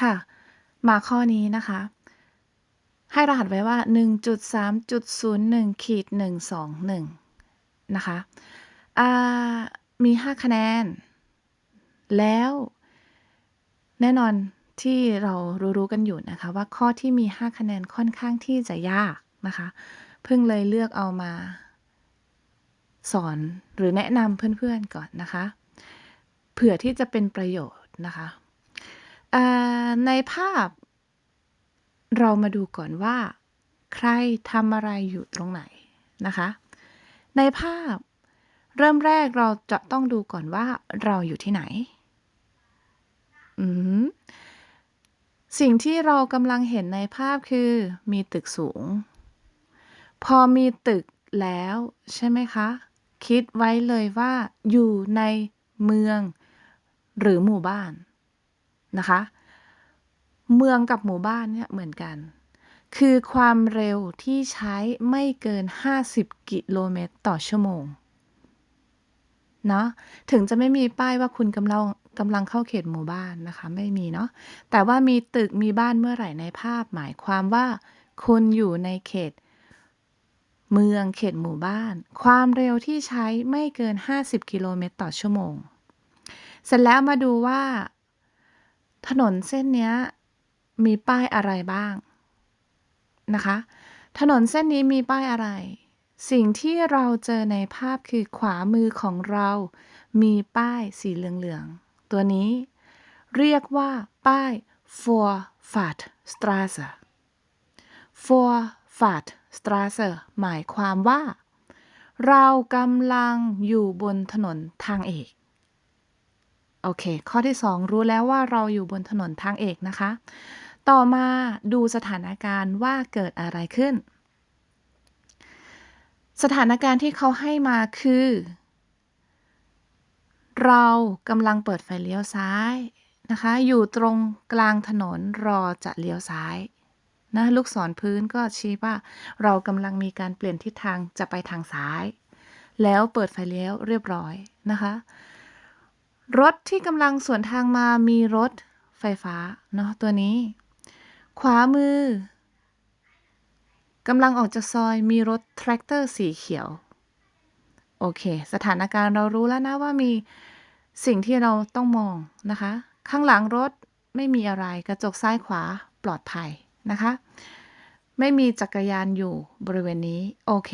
ค่ะ มาข้อนี้นะคะ ให้รหัสไว้ว่า 1.3.01ขีด121 นะคะมี 5 คะแนน แล้ว แน่นอนที่เรารู้ๆกันอยู่นะคะว่าข้อที่มี 5 คะแนนค่อนข้างที่จะยากนะคะ เพิ่งเลยเลือกเอามา สอนหรือแนะนำเพื่อนๆก่อนนะคะ เผื่อที่จะเป็นประโยชน์นะคะ อ่า ในภาพ เรามาดูก่อนว่า ใครทำอะไรอยู่ตรงไหนนะคะ ในภาพ เริ่มแรกเราจะต้องดูก่อนว่าเราอยู่ที่ไหน อืม สิ่งที่เรากำลังเห็นในภาพคือมีตึกสูง พอมีตึกแล้วใช่ไหมคะ คิดไว้เลยว่าอยู่ในเมืองหรือหมู่บ้าน นะคะ เมืองกับหมู่บ้านเนี่ยเหมือนกัน คือความเร็วที่ใช้ไม่เกิน 50 กิโลเมตรต่อชั่วโมงเนาะถึงจะไม่มีป้ายว่าคุณกำลังกำลังเข้าเขตหมู่บ้านนะคะ ไม่มีเนาะแต่ว่ามีตึกมีบ้านเมื่อไหร่ในภาพ หมายความว่า คุณอยู่ในเขต เมืองเขตหมู่บ้าน ความเร็วที่ใช้ไม่เกิน 50 กิโลเมตรต่อชั่วโมง เสร็จแล้วมาดูว่า ถนนเส้นเนี้ยมีป้ายอะไรบ้างนะคะ ถนนเส้นนี้มีป้ายอะไร สิ่งที่เราเจอในภาพคือขวามือของเรา มีป้ายสีเหลืองๆ ตัวนี้ เรียกว่าป้าย for fat straße for fat straße หมายความว่า เรากำลังอยู่บนถนนทางเอก โอเค ข้อที่ 2 รู้แล้วว่าเราอยู่บนถนนทางเอกนะคะ ต่อมาดูสถานการณ์ว่าเกิดอะไรขึ้น สถานการณ์ที่เขาให้มาคือ เรากำลังเปิดไฟเลี้ยวซ้ายนะคะ อยู่ตรงกลางถนนรอจะเลี้ยวซ้ายนะลูกศรพื้นก็ชี้ว่า เรากำลังมีการเปลี่ยนทิศทางจะไปทางซ้าย แล้วเปิดไฟเลี้ยวเรียบร้อยนะคะ รถที่กำลังสวนทางมามีรถไฟฟ้าเนาะตัวนี้ ขวามือกำลังออกจากซอยมีรถแทรกเตอร์สีเขียว โอเค สถานการณ์เรารู้แล้วนะว่ามีสิ่งที่เราต้องมองนะคะ ข้างหลังรถไม่มีอะไรกระจกซ้ายขวาปลอดภัยนะคะ ไม่มีจักรยานอยู่บริเวณนี้ โอเค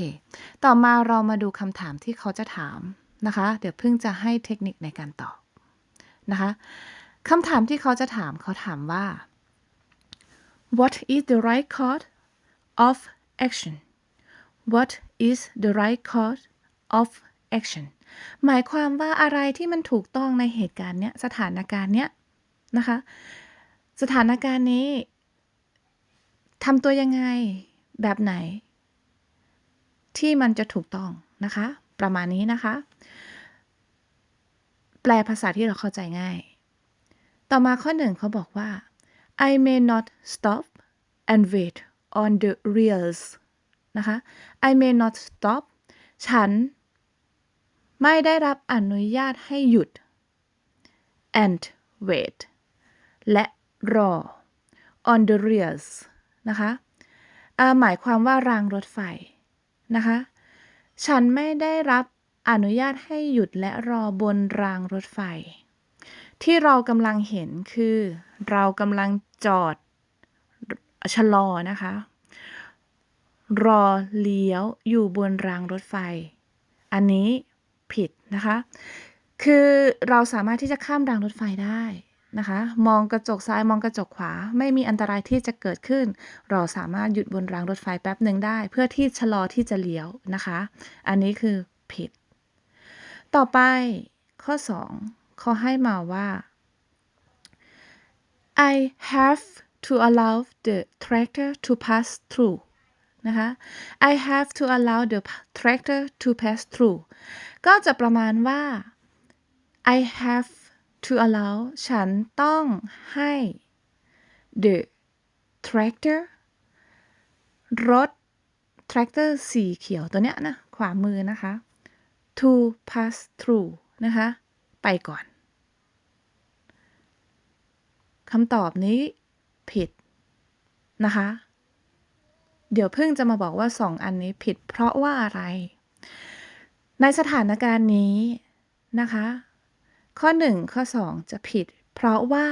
ต่อมาเรามาดูคำถามที่เขาจะถามนะคะ เดี๋ยวเพิ่งจะให้เทคนิคในการตอบ นะคะคำถามที่เขาจะถามเขาถามว่า What is the right course of action What is the right course of action หมายความว่าอะไรที่มันถูกต้องในเหตุการณ์เนี้ยสถานการณ์เนี้ยนะคะ สถานการณ์นี้ทำตัวยังไงแบบไหน ที่มันจะถูกต้องนะคะ ประมาณนี้นะคะ แปลภาษาที่เราเข้าใจง่าย ต่อมาข้อหนึ่งเขาบอกว่า I may not stop and wait on the rails นะคะ I may not stop ฉัน ไม่ได้รับอนุญาตให้หยุด and wait และรอ on the rails นะคะหมายความว่ารางรถไฟนะคะ ฉันไม่ได้รับ อนุญาตให้หยุดและรอบนรางรถไฟ ที่เรากำลังเห็นคือ เรากำลังจอดชะลอนะคะ รอเลี้ยวอยู่บนรางรถไฟ อันนี้ผิดนะคะ คือเราสามารถที่จะข้ามรางรถไฟได้นะคะ มองกระจกซ้ายมองกระจกขวา ไม่มีอันตรายที่จะเกิดขึ้น เราสามารถหยุดบนรางรถไฟแป๊บหนึ่งได้ เพื่อที่ชะลอที่จะเลี้ยวนะคะ อันนี้คือผิด ต่อไปข้อ 2 เขาให้มาว่า I have to allow the tractor to pass through นะคะ I have to allow the tractor to pass through ก็จะประมาณว่า I have to allow ฉันต้องให้ the tractor รถ tractor สีเขียวตัวเนี้ยนะ ขวามือนะคะ to pass through นะคะ ไปก่อนคำตอบนี้ผิดนะคะ เดี๋ยวพึ่งจะมาบอกว่าสองอันนี้ผิดเพราะว่าอะไร ในสถานการณ์นี้นะคะ ข้อ 1 ข้อ 2 จะผิด เพราะว่า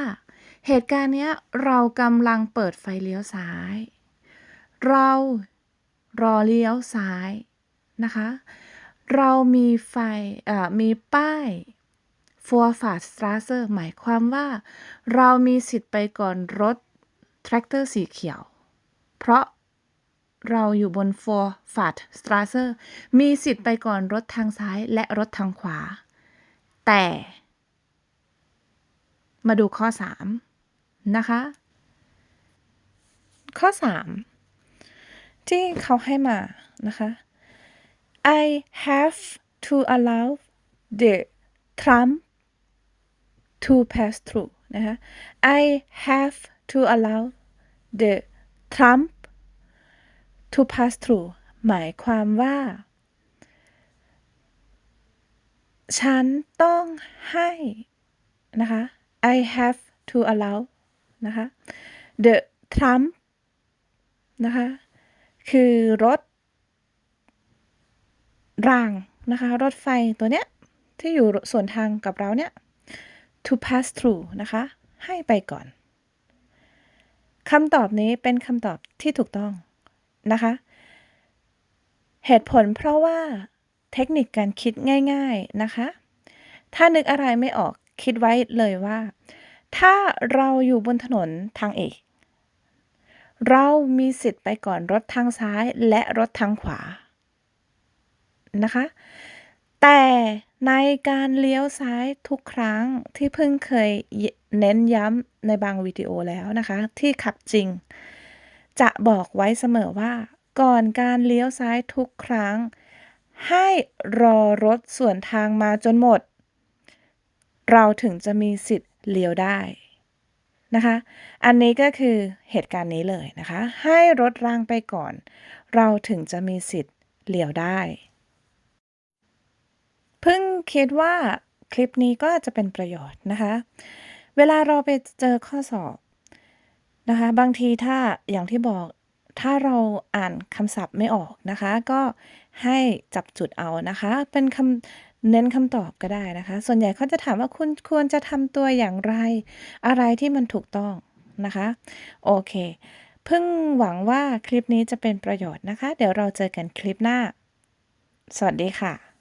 เหตุการณ์เนี้ยเรากำลังเปิดไฟเลี้ยวซ้าย เรารอเลี้ยวซ้ายนะคะ เรามีไฟอ่อมีป้าย for f a r s t r a s s e หมายความว่า เรามีสิทธิ์ไปก่อนรถแทรกเตอร์สีเขียว เพราะเราอยู่บน for f a r s t r a s s e มีสิทธิ์ไปก่อนรถทางซ้ายและรถทางขวา แต่ มาดูข้อ 3 นะคะ ข้อ 3 ที่เขาให้มานะคะ I have to allow the Trump to pass through นะคะ I have to allow the Trump to pass through หมายความว่า ฉันต้องให้นะคะ I have to allow นะคะ the Trump นะคะ คือรถ รางนะคะ รถไฟตัวเนี้ย ที่อยู่ส่วนทางกับเราเนี่ย to pass through นะคะ ให้ไปก่อนคำตอบนี้เป็นคำตอบที่ถูกต้องนะคะ เหตุผลเพราะว่าเทคนิคการคิดง่าย ๆนะคะ ถ้านึกอะไรไม่ออกคิดไว้เลยว่า ถ้าเราอยู่บนถนนทางเอก เรามีสิทธิ์ไปก่อนรถทางซ้ายและรถทางขวา นะคะ แต่ในการเลี้ยวซ้ายทุกครั้งที่เพิ่งเคยเน้นย้ำในบางวิดีโอแล้วนะคะ ที่ขับจริง จะบอกไว้เสมอว่า ก่อนการเลี้ยวซ้ายทุกครั้ง ให้รอรถส่วนทางมาจนหมด เราถึงจะมีสิทธิ์เลี้ยวได้นะคะ อันนี้ก็คือเหตุการณ์นี้เลยนะคะ ให้รถรางไปก่อน เราถึงจะมีสิทธิ์เลี้ยวได้ เพิ่งคิดว่าคลิปนี้ก็จะเป็นประโยชน์นะคะ เวลาเราไปเจอข้อสอบนะคะ บางทีถ้าอย่างที่บอกถ้าเราอ่านคำศัพท์ไม่ออกนะคะ ก็ให้จับจุดเอานะคะ เป็นคำเน้นคำตอบก็ได้นะคะ ส่วนใหญ่เขาจะถามว่าคุณควรจะทำตัวอย่างไร อะไรที่มันถูกต้องนะคะ โอเคเพิ่งหวังว่าคลิปนี้จะเป็นประโยชน์นะคะ เดี๋ยวเราเจอกันคลิปหน้า สวัสดีค่ะ